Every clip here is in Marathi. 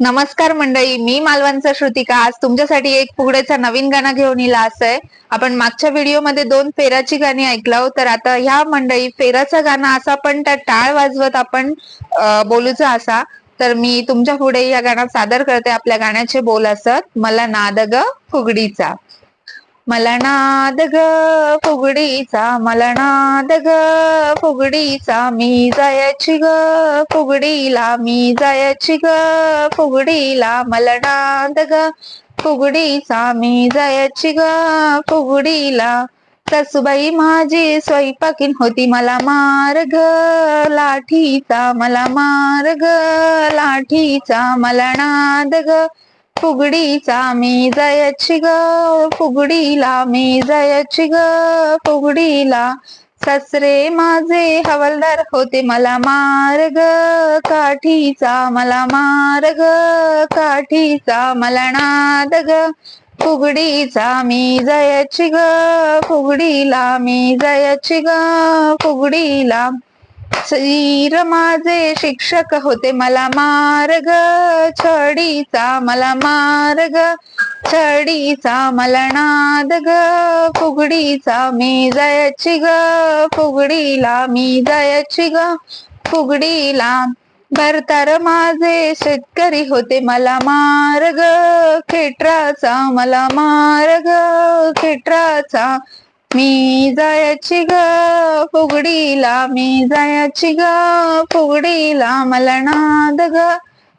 नमस्कार मंडळी मी मालवणचा श्रुतिका. आज तुमच्यासाठी एक फुगड्याचा नवीन गाणं घेऊन येला असं आहे. आपण मागच्या व्हिडिओमध्ये दोन फेराची गाणी ऐकलो तर आता ह्या मंडळी फेराचं गाणं असा पण त्या टाळ वाजवत आपण बोलूचा असा. तर मी तुमच्यापुढे या गाणं सादर करते. आपल्या गाण्याचे बोल असत मला नाद ग फुगडीचा. मला नाद ग फुगडीचा मला नाद ग फुगडीचा मी जायची ग फुगडीला मी जायची ग फुगडीला मला नाद ग फुगडीचा मी जायची ग फुगडीला. सासूबाई माझी स्वयंपाकीन होती मला मार ग लाठीचा मला मार ग लाठीचा मला नाद ग फुगडीचा मी जायची ग फुगडीला मी जायची ग फुगडीला. सासरे माझे हवालदार होते मला मार्ग काठीचा मला मार्ग काठीचा मला नाद ग. फुगडीचा मी जायची ग फुगडीला मी जायची ग फुगडीला. शरीर माझे शिक्षक होते मला मार्ग छडीचा मला मार्ग छडीचा मला नाद ग फुगडीचा मी जायची ग फुगडीला मी जायची ग फुगडीला. भरतार माझे शेतकरी होते मला मार्ग खेटराचा मला मार्ग खेटराचा. मी जायची ग फुगडीला मी जायची ग फुगडीला मला नाद ग.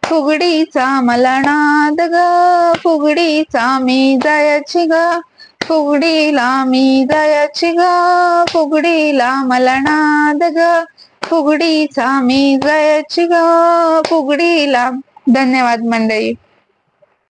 फुगडीचा मला नाद ग फुगडीचा मी जायची ग. फुगडीला मी जायची ग फुगडीला मला नाद ग. फुगडीचा मी जायची ग फुगडीला. धन्यवाद मंडळी.